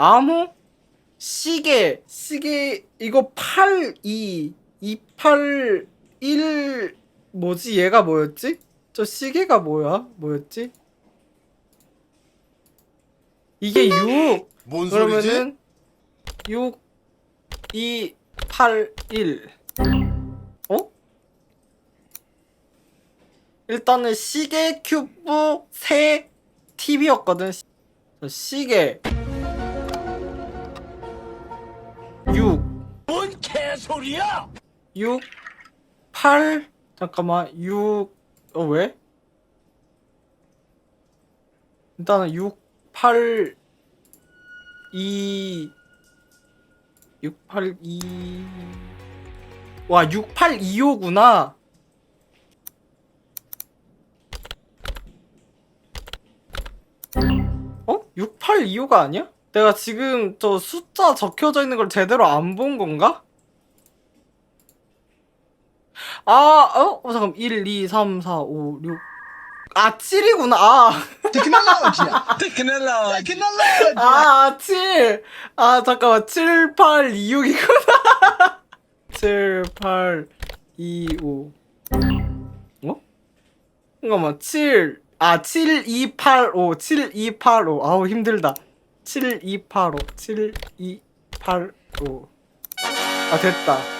암호? 시계, 시계, 이거 8, 2, 2, 8, 1, 뭐지? 얘가 뭐였지? 저 시계가 뭐야? 뭐였지? 이게 6! 뭔 소리지? 그러면은 6, 2, 8, 1. 어? 일단은 시계 큐브 새 TV였거든. 저 시계 뭔 개소리야? 6, 8 잠깐만 6, 어 왜? 일단은 6, 8, 2, 6, 8, 2, 와 6, 8, 2, 5구나. 어? 6, 8, 2, 5가 아니야? 내가 지금 저 숫자 적혀져 있는 걸 제대로 안 본 건가? 아, 어? 어, 잠깐, 1, 2, 3, 4, 5, 6. 아, 7이구나. 아, 테크놀로지야. 테크놀로지. 테크놀로지. 아, 7. 아, 잠깐만. 7, 8, 2, 6이구나. 7, 8, 2, 5. 어? 잠깐만, 7. 아, 7, 2, 8, 5. 7, 2, 8, 5. 아우, 힘들다. 7, 2, 8, 5. 7, 2, 8, 5. 아, 됐다.